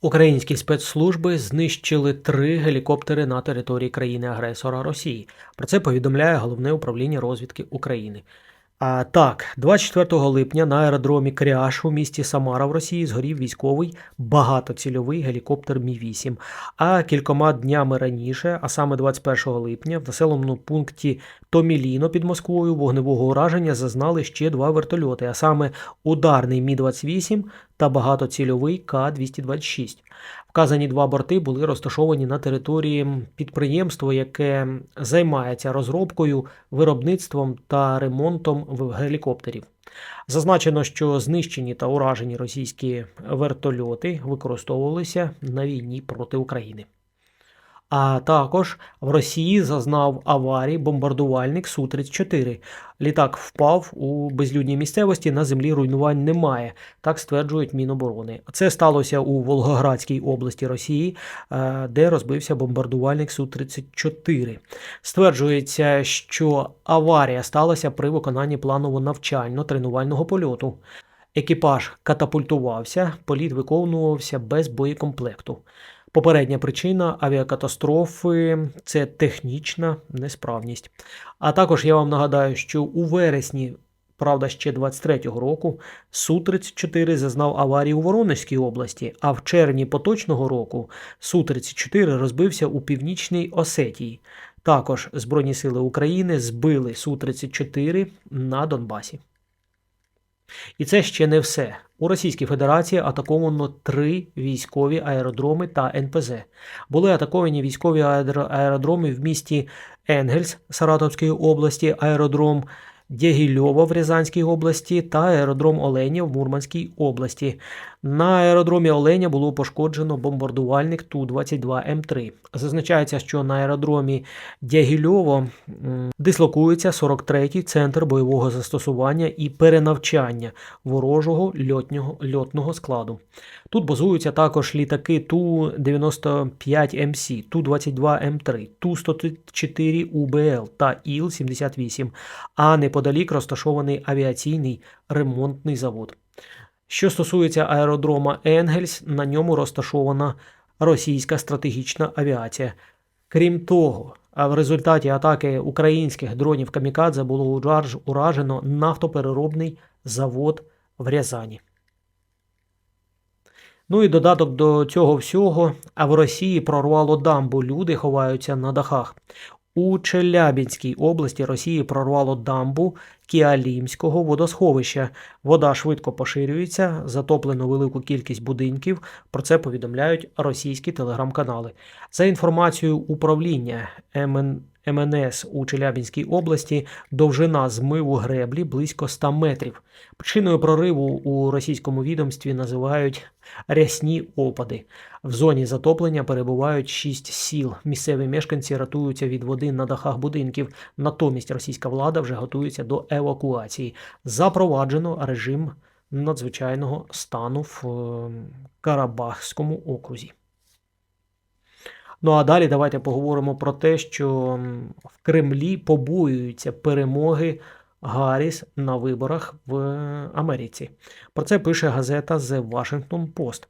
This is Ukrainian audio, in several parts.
Українські спецслужби знищили три гелікоптери на території країни-агресора Росії. Про це повідомляє головне управління розвідки України. А так, 24 липня на аеродромі Кряж у місті Самара в Росії згорів військовий багатоцільовий гелікоптер Мі-8. А кількома днями раніше, а саме 21 липня, в населеному пункті Томіліно під Москвою вогневого ураження зазнали ще два вертольоти, а саме ударний Мі-28 та багатоцільовий К-226. Вказані два борти були розташовані на території підприємства, яке займається розробкою, виробництвом та ремонтом гелікоптерів. Зазначено, що знищені та уражені російські вертольоти використовувалися на війні проти України. А також в Росії зазнав аварії бомбардувальник Су-34. Літак впав у безлюдній місцевості, на землі руйнувань немає, так стверджують Міноборони. Це сталося у Волгоградській області Росії, е, де розбився бомбардувальник Су-34. Стверджується, що аварія сталася при виконанні планово навчально-тренувального польоту. Екіпаж катапультувався, політ виконувався без боєкомплекту. Попередня причина авіакатастрофи це технічна несправність. А також я вам нагадаю, що у вересні, правда, ще 23-го року, Су-34 зазнав аварії у Воронезькій області, а в червні поточного року Су-34 розбився у північній Осетії. Також Збройні сили України збили Су-34 на Донбасі. І це ще не все. У Російській Федерації атаковано три військові аеродроми та НПЗ. Були атаковані військові аеро- аеродроми в місті Енгельс Саратовської області, аеродром Дягільова в Рязанській області та аеродром Оленя в Мурманській області. На аеродромі Оленя було пошкоджено бомбардувальник Ту-22М3. Зазначається, що на аеродромі Дягільово дислокується 43-й центр бойового застосування і перенавчання ворожого льотнього, льотного складу. Тут базуються також літаки Ту-95МС, Ту-22М3, Ту-104 УБЛ та Іл-78, а неподалік розташований авіаційний ремонтний завод. Що стосується аеродрома Енгельс, на ньому розташована російська стратегічна авіація. Крім того, в результаті атаки українських дронів Камікадзе було уражено нафтопереробний завод в Рязані. Ну і додаток до цього всього, а в Росії прорвало дамбу. Люди ховаються на дахах. У Челябінській області Росії прорвало дамбу Кіалімського водосховища. Вода швидко поширюється, затоплено велику кількість будинків. Про це повідомляють російські телеграм-канали. За інформацією управління МН... МНС у Челябінській області, довжина змиву греблі близько 100 метрів. Причиною прориву у російському відомстві називають рясні опади. В зоні затоплення перебувають шість сіл. Місцеві мешканці рятуються від води на дахах будинків. Натомість російська влада вже готується до евакуації. Запроваджено режим надзвичайного стану в е, Карабахському окрузі. Ну а далі давайте поговоримо про те, що в Кремлі побоюються перемоги Гарріс на виборах в Америці. Про це пише газета The Washington Post.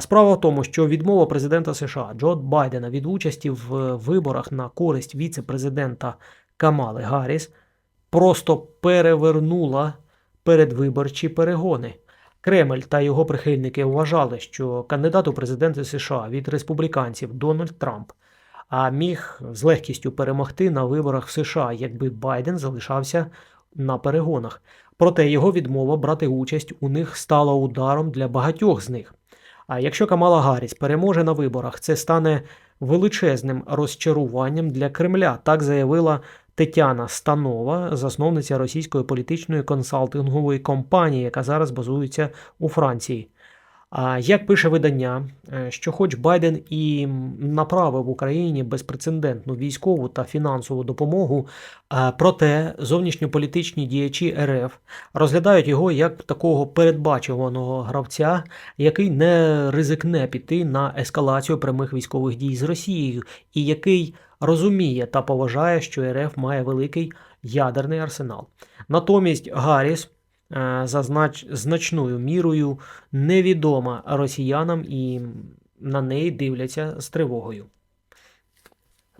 Справа в тому, що відмова президента США Джо Байдена від участі в виборах на користь віце-президента Камали Гарріс просто перевернула передвиборчі перегони. Кремль та його прихильники вважали, що кандидат у президенти США від республіканців Дональд Трамп а міг з легкістю перемогти на виборах в США, якби Байден залишався на перегонах. Проте його відмова брати участь у них стала ударом для багатьох з них. А якщо Камала Гарріс переможе на виборах, це стане величезним розчаруванням для Кремля, так заявила Тетяна Станова, засновниця російської політичної консалтингової компанії, яка зараз базується у Франції. Як пише видання, е, що хоч Байден і направив Україні безпрецедентну військову та фінансову допомогу, проте зовнішньополітичні діячі РФ розглядають його як такого передбачуваного гравця, який не ризикне піти на ескалацію прямих військових дій з Росією, і який розуміє та поважає, що РФ має великий ядерний арсенал. Натомість Гарріс е, за значною мірою невідома росіянам і на неї дивляться з тривогою.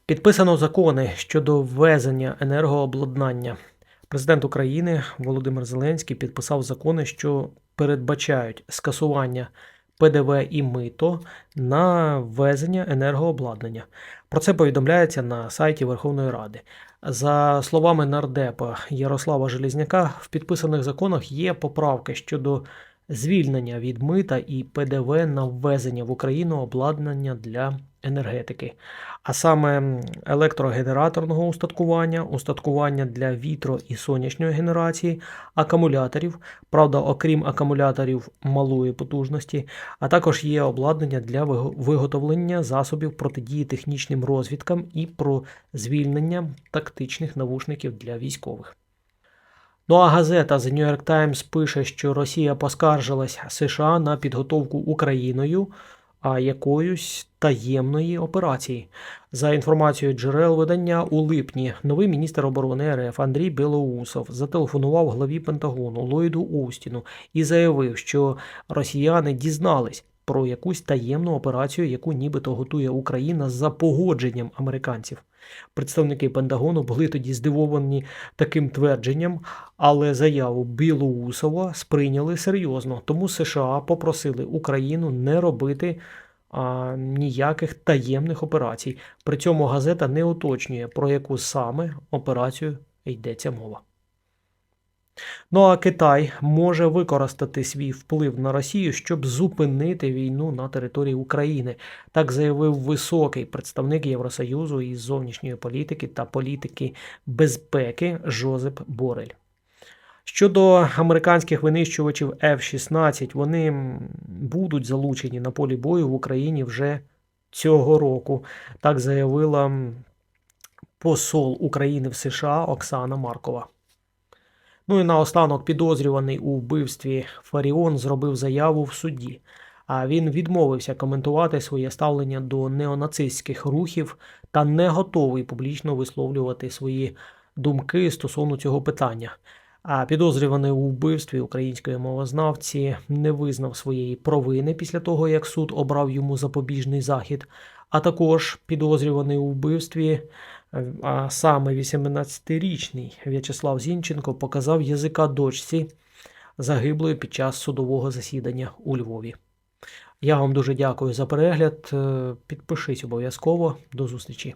Підписано закони щодо ввезення енергообладнання. Президент України Володимир Зеленський підписав закони, що передбачають скасування ПДВ і мито на ввезення енергообладнання. Про це повідомляється на сайті Верховної Ради. За словами нардепа Ярослава Желізняка, в підписаних законах є поправки щодо звільнення від мита і ПДВ на ввезення в Україну обладнання для енергетики, а саме електрогенераторного устаткування, устаткування для вітро і сонячної генерації, акумуляторів, правда, окрім акумуляторів малої потужності, а також є обладнання для виготовлення засобів протидії технічним розвідкам і про звільнення тактичних навушників для військових. Ну а газета The New York Times пише, що Росія поскаржилась США на підготовку Україною а якоюсь таємної операції. За інформацією джерел видання, у липні новий міністр оборони РФ Андрій Білоусов зателефонував главі Пентагону Ллойду Остіну і заявив, що росіяни дізнались про якусь таємну операцію, яку нібито готує Україна за погодженням американців. Представники Пентагону були тоді здивовані таким твердженням, але заяву Білоусова сприйняли серйозно. Тому США попросили Україну не робити а, ніяких таємних операцій. При цьому газета не уточнює, про яку саме операцію йдеться мова. Ну а Китай може використати свій вплив на Росію, щоб зупинити війну на території України. Так заявив високий представник Євросоюзу із зовнішньої політики та політики безпеки Жозеп Борель. Щодо американських винищувачів F-16, вони будуть залучені на полі бою в Україні вже цього року. Так заявила посол України в США Оксана Маркова. Ну і наостанок підозрюваний у вбивстві Фаріон зробив заяву в суді. А він відмовився коментувати своє ставлення до неонацистських рухів та не готовий публічно висловлювати свої думки стосовно цього питання. А підозрюваний у вбивстві української мовознавці не визнав своєї провини після того, як суд обрав йому запобіжний захід, а також підозрюваний у вбивстві, а саме 18-річний В'ячеслав Зінченко показав язика дочці загиблої під час судового засідання у Львові. Я вам дуже дякую за перегляд. Е, Підпишись обов'язково. До зустрічі.